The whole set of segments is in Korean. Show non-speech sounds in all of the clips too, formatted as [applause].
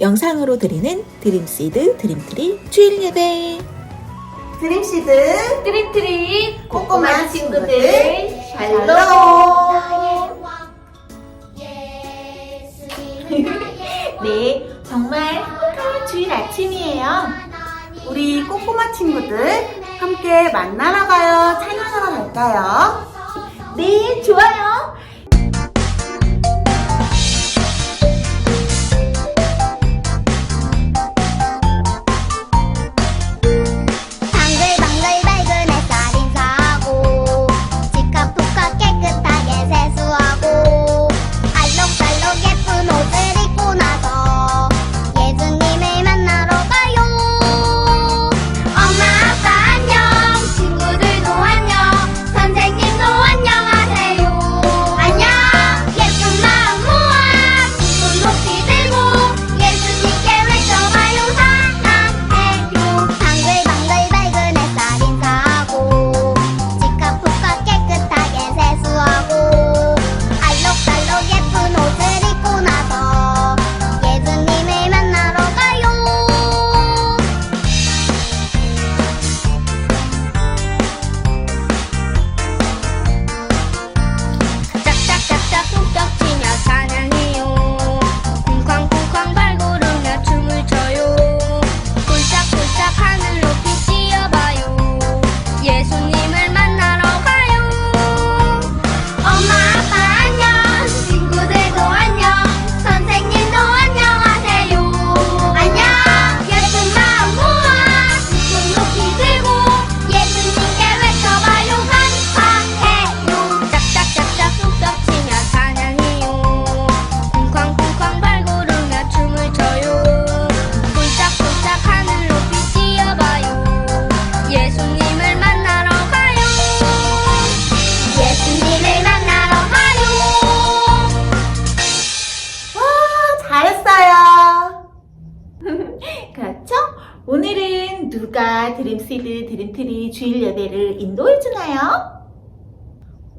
영상으로 드리는 드림시드 드림트리 주일 예배. 드림시드 트리트리 꼬꼬마 친구들 샬롬. 네 정말 행복한 주일 아침이에요. 우리 꼬꼬마 친구들 함께 만나러 가요. 찬양하러 갈까요? 네 좋아요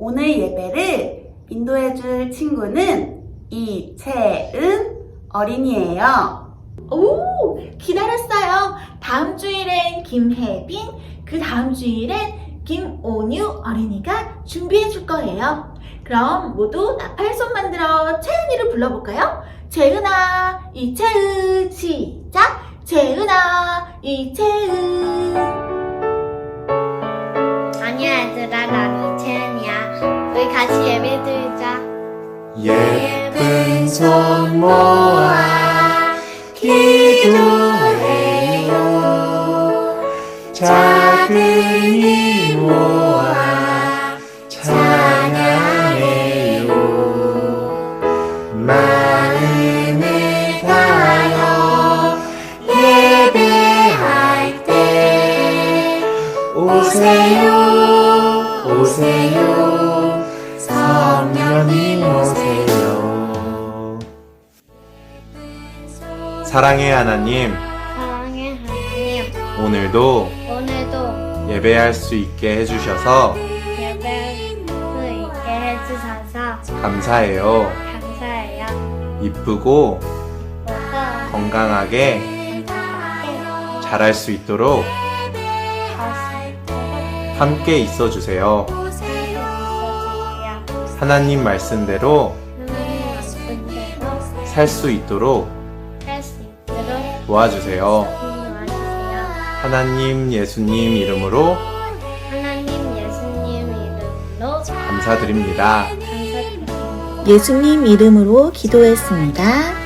오늘 예배를 인도해 줄 친구는 이채은 어린이에요. 오 기다렸어요. 다음 주일엔 김혜빈 그 다음 주일엔 김온유 어린이가 준비해 줄 거예요. 그럼 모두 나팔손 만들어 채은이를 불러볼까요? 채은아 이채은 시작! 채은아 이채은! 아니야 얘들아 우리 같이 예배 드리자. 예쁜 손 모아 기도해요. 작은 힘모 사랑의 하나님. 사랑의 하나님. 오늘도 오늘도 예배할 수 있게 해주셔서 예배 수 있게 해주셔서 감사해요. 감사해요. 이쁘고 모두 건강하게 잘할 수 있도록 함께 있어 주세요. 하나님 말씀대로 살 수 있도록 도와주세요 하나님 예수님 이름으로 하나님 예수님 이름으로 감사드립니다 감사드립니다. 예수님 이름으로 기도했습니다.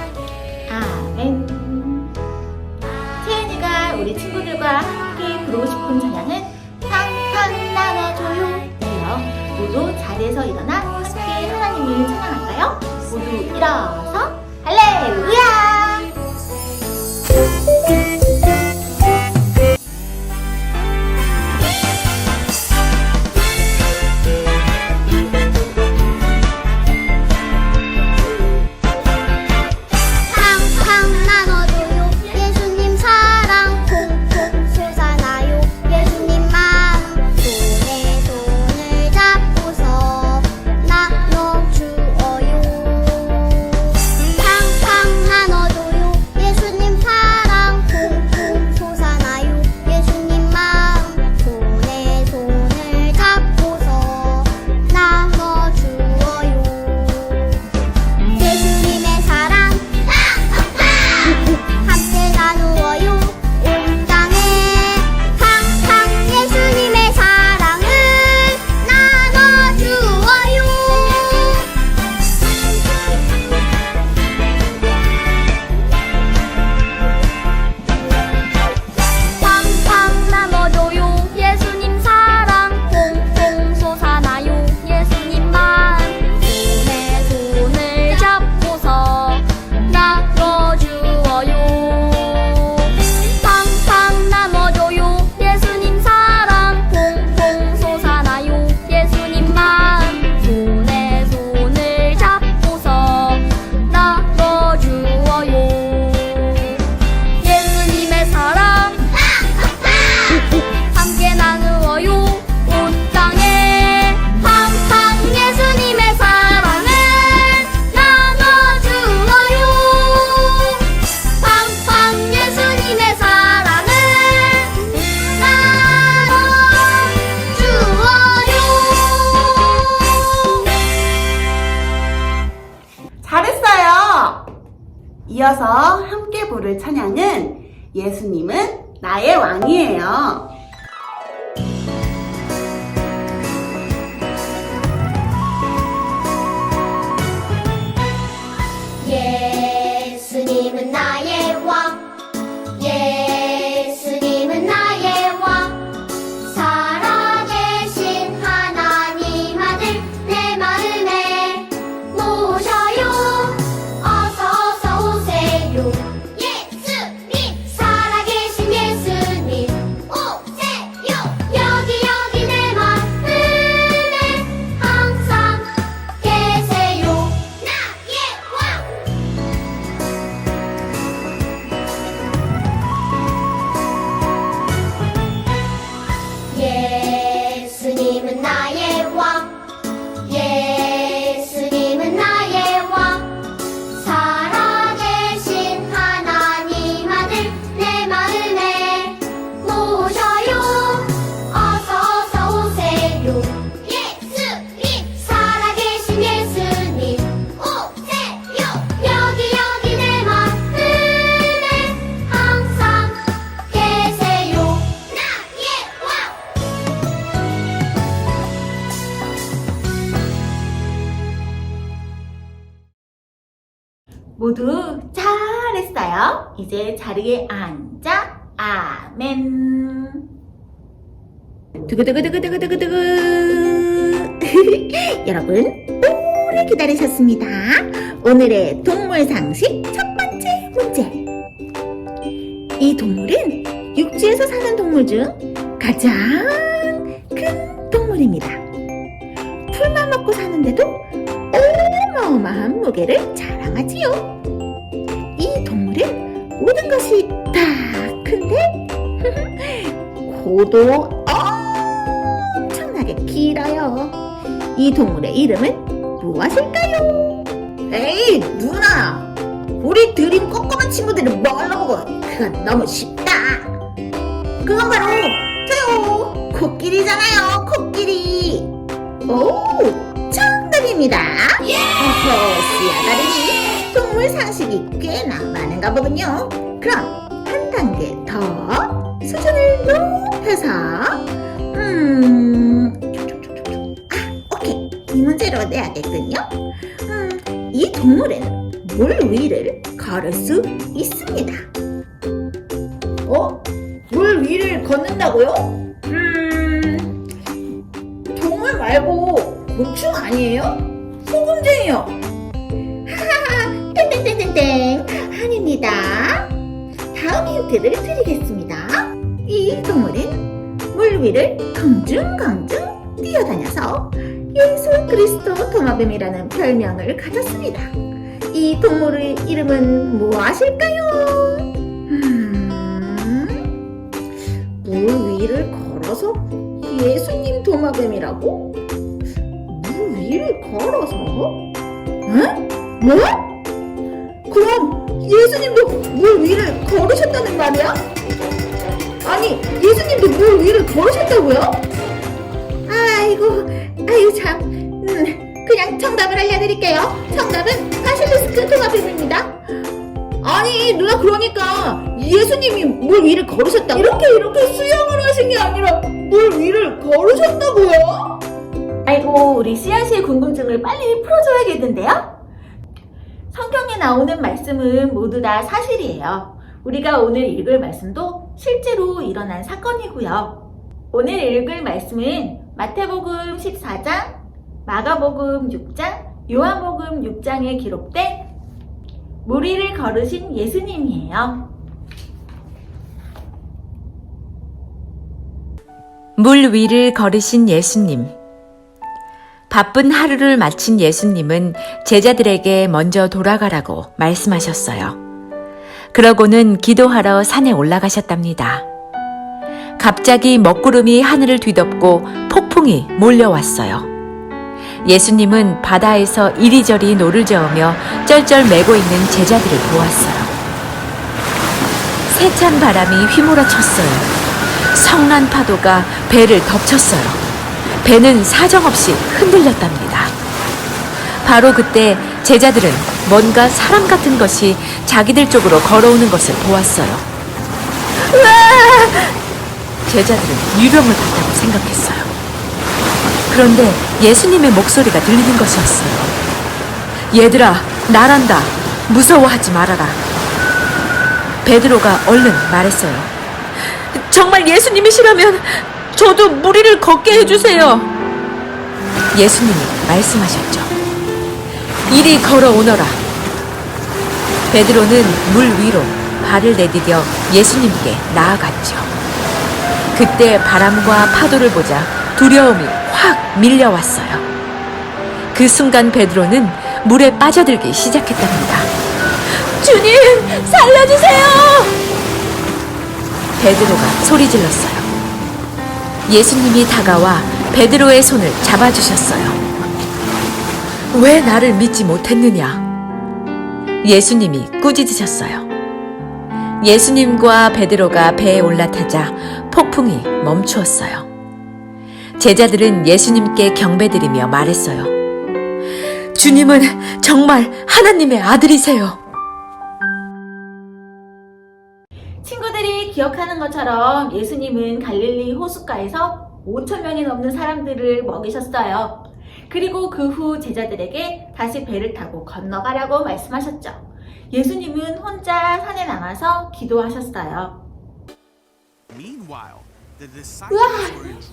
이어서 함께 부를 찬양은 예수님은 나의 왕이에요. 모두 잘했어요. 이제 자리에 앉아. 아멘. 두구두구두구두구두구두구. [laughs] 여러분, 오래 기다리셨습니다. 오늘의 동물 상식 첫 번째 문제. 이 동물은 육지에서 사는 동물 중 가장 큰 동물입니다. 풀만 먹고 사는데도 무게를 자랑하지요. 이 동물은 모든 것이 다 큰데 [laughs] 코도 엄청나게 길어요. 이 동물의 이름은 무엇일까요? 에이, 누나! 우리 드림 꼬꼬만 친구들을 뭘로 보고 그건 너무 쉽다. 그건 바로 저요! 코끼리잖아요, 코끼리! 오, 정답입니다. 어허, 씨앗 다리니 동물 상식이 꽤나 많은가 보군요. 그럼 한 단계 더 수준을 높여서 음, 아, 오케이 이 문제로 내야겠군요. 음, 이 동물은 물 위를 걸을 수 있습니다. 어? 물 위를 걷는다고요? 음, 동물 말고 곤충 아니에요? 소금쟁이요. 하하하, 땡땡땡땡땡, 아닙니다. 다음 힌트를 드리겠습니다. 이 동물은 물 위를 강중강중 뛰어다녀서 예수 그리스도 도마뱀이라는 별명을 가졌습니다. 이 동물의 이름은 무엇일까요? 음, 물 위를 걸어서 예수님 도마뱀이라고? 물 위를 걸어서? 응? 뭐? 그럼 예수님도 물 위를 걸으셨다는 말이야? 아니, 예수님도 물 위를 걸으셨다고요? 아이고, 아이고 참. 음, 그냥 정답을 알려드릴게요. 정답은 바실리스크 도마뱀입니다. 아니, 누나 그러니까 예수님이 물 위를 걸으셨다. 이렇게 이렇게 수영을 하신 게 아니라 물 위를 걸으셨다고요? 우리 씨앗이의 궁금증을 빨리 풀어줘야겠는데요? 성경에 나오는 말씀은 모두 다 사실이에요. 우리가 오늘 읽을 말씀도 실제로 일어난 사건이고요. 오늘 읽을 말씀은 마태복음 14장, 마가복음 6장, 요한복음 6장에 기록된 물 위를 걸으신 예수님이에요. 물 위를 걸으신 예수님. 바쁜 하루를 마친 예수님은 제자들에게 먼저 돌아가라고 말씀하셨어요. 그러고는 기도하러 산에 올라가셨답니다. 갑자기 먹구름이 하늘을 뒤덮고 폭풍이 몰려왔어요. 예수님은 바다에서 이리저리 노를 저으며 쩔쩔 매고 있는 제자들을 보았어요. 세찬 바람이 휘몰아쳤어요. 성난 파도가 배를 덮쳤어요. 배는 사정없이 흔들렸답니다. 바로 그때 제자들은 뭔가 사람 같은 것이 자기들 쪽으로 걸어오는 것을 보았어요. 제자들은 유령을 봤다고 생각했어요. 그런데 예수님의 목소리가 들리는 것이었어요. 얘들아, 나란다. 무서워하지 말아라. 베드로가 얼른 말했어요. 정말 예수님이시라면 저도 무리를 걷게 해주세요. 예수님이 말씀하셨죠. 이리 걸어오너라. 베드로는 물 위로 발을 내디뎌 예수님께 나아갔죠. 그때 바람과 파도를 보자 두려움이 확 밀려왔어요. 그 순간 베드로는 물에 빠져들기 시작했답니다. 주님, 살려주세요! 베드로가 소리 질렀어요. 예수님이 다가와 베드로의 손을 잡아주셨어요. 왜 나를 믿지 못했느냐? 예수님이 꾸짖으셨어요. 예수님과 베드로가 배에 올라타자 폭풍이 멈추었어요. 제자들은 예수님께 경배드리며 말했어요. 주님은 정말 하나님의 아들이세요. 기억하는 것처럼 예수님은 갈릴리 호숫가에서 5천 명이 넘는 사람들을 먹이셨어요. 그리고 그 후 제자들에게 다시 배를 타고 건너가라고 말씀하셨죠. 예수님은 혼자 산에 나가서 기도하셨어요. 우와,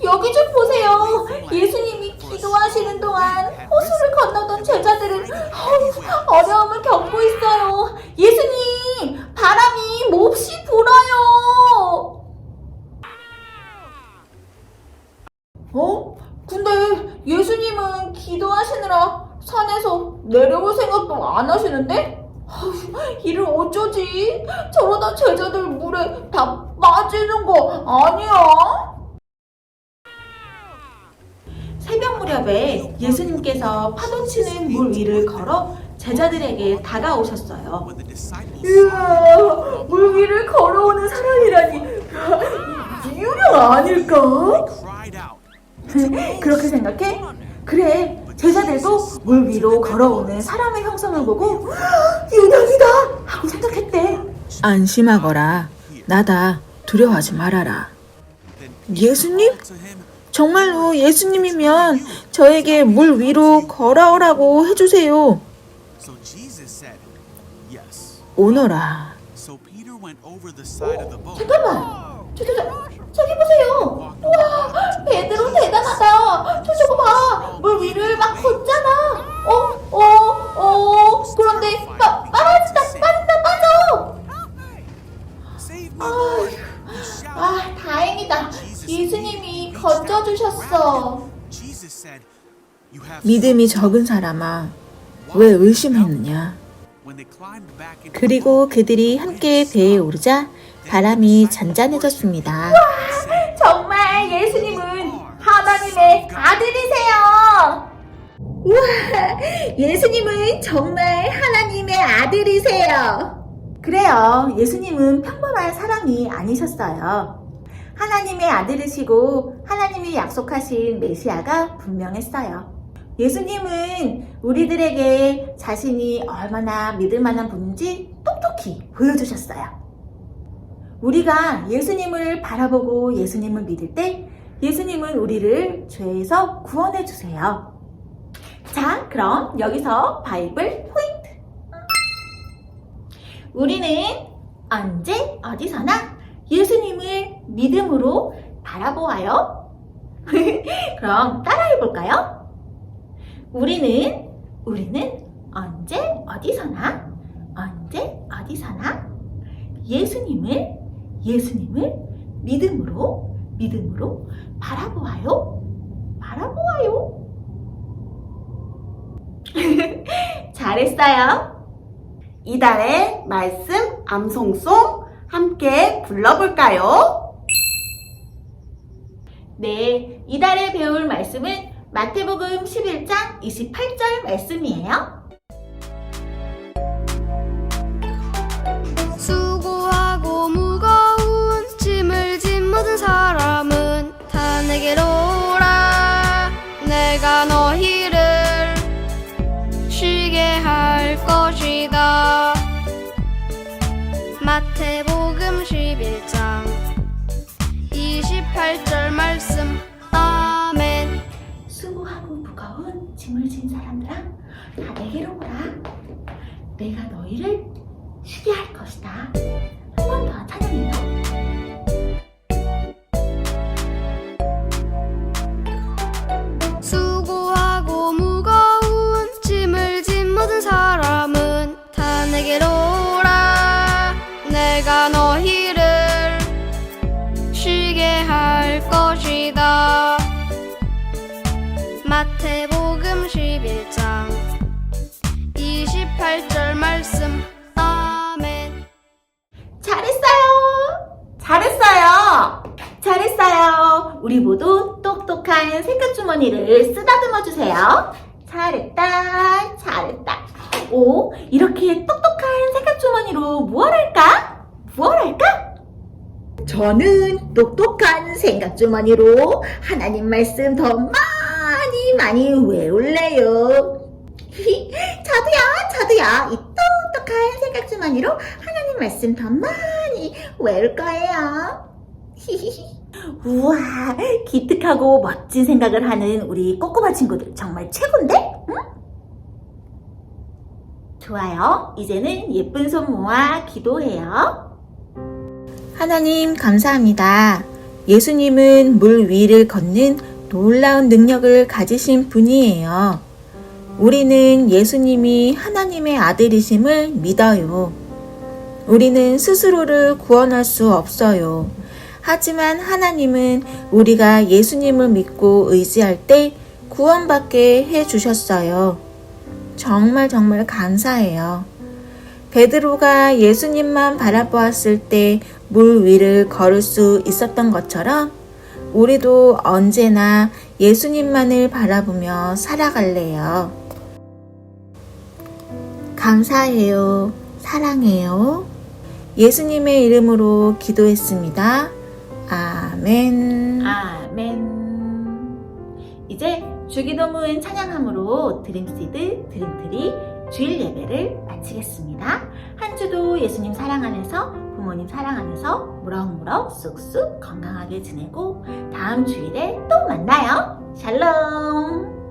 여기 좀 보세요. 예수님이 기도하시는 동안 호수를 건너던 제자들은 어우, 어려움을 겪고 있어요. 예수님, 바람이 몹시 불어요. 어? 근데 예수님은 기도하시느라 산에서 내려올 생각도 안 하시는데? 아휴, 이를 어쩌지? 저러다 제자들 물에 다 빠지는 거 아니야? 새벽 무렵에 예수님께서 파도치는 물 위를 걸어 제자들에게 다가오셨어요. 이야, 물 위를 걸어오는 사람이라니 유령 아닐까? 그렇게 생각해? 그래, 제자들도 물 위로 걸어오는 사람의 형상을 보고 유령이다 하고 생각했대. 안심하거라. 나다. 두려워하지 말아라. 예수님? 정말로 예수님이면 저에게 물 위로 걸어오라고 해주세요. 오너라. So Peter went over the side of the boat. 잠깐만, 저, 저, 저, 저기 보세요. 우와, 베드로 대단하다. 저 저거 봐, 물 위를 막 걷잖아. 어, 어, 어. 그런데 빠, 빠진다, 빠진다, 빠져. Shouted. 아, 다행이다. 예수님이 건져주셨어. 믿음이 적은 사람아, 왜 의심했느냐? 그리고 그들이 함께 배에 오르자 바람이 잔잔해졌습니다. 정말 예수님은 하나님의 아들이세요. 우와, 예수님은 정말 하나님의 아들이세요. 그래요. 예수님은 평범한 사람이 아니셨어요. 하나님의 아들이시고 하나님이 약속하신 메시아가 분명했어요. 예수님은 우리들에게 자신이 얼마나 믿을 만한 분인지 똑똑히 보여주셨어요. 우리가 예수님을 바라보고 예수님을 믿을 때 예수님은 우리를 죄에서 구원해 주세요. 자, 그럼 여기서 바이블 포인트. 우리는 언제 어디서나 예수님을 믿음으로 바라보아요. [laughs] 그럼 따라해 볼까요? 우리는 우리는 언제 어디서나 언제 어디서나 예수님을 예수님을 믿음으로 믿음으로 바라보아요. 바라보아요. [laughs] 잘했어요. 이달의 말씀 암송송 함께 불러볼까요? 네, 이달에 배울 말씀은 마태복음 11장 28절 말씀이에요. 우리 모두 똑똑한 생각주머니를 쓰다듬어 주세요 잘했다 잘했다 오 이렇게 똑똑한 생각주머니로 무얼 할까? 무얼 할까? 저는 똑똑한 생각주머니로 하나님 말씀 더 많이 많이 외울래요. 저도요, 저도요. 이 똑똑한 생각주머니로 하나님 말씀 더 많이 외울 거예요. 우와, 기특하고 멋진 생각을 하는 우리 꼬꼬마 친구들 정말 최고인데? 응? 좋아요. 이제는 예쁜 손 모아 기도해요. 하나님 감사합니다. 예수님은 물 위를 걷는 놀라운 능력을 가지신 분이에요. 우리는 예수님이 하나님의 아들이심을 믿어요. 우리는 스스로를 구원할 수 없어요. 하지만 하나님은 우리가 예수님을 믿고 의지할 때 구원받게 해 주셨어요. 정말 정말 감사해요. 베드로가 예수님만 바라보았을 때 물 위를 걸을 수 있었던 것처럼 우리도 언제나 예수님만을 바라보며 살아갈래요. 감사해요. 사랑해요. 예수님의 이름으로 기도했습니다. 아멘. 아멘. 이제 주기도문 찬양함으로 드림시드 드림트리 주일 예배를 마치겠습니다. 한 주도 예수님 사랑 안에서 부모님 사랑 안에서 무럭무럭 쑥쑥 건강하게 지내고 다음 주일에 또 만나요. 샬롬.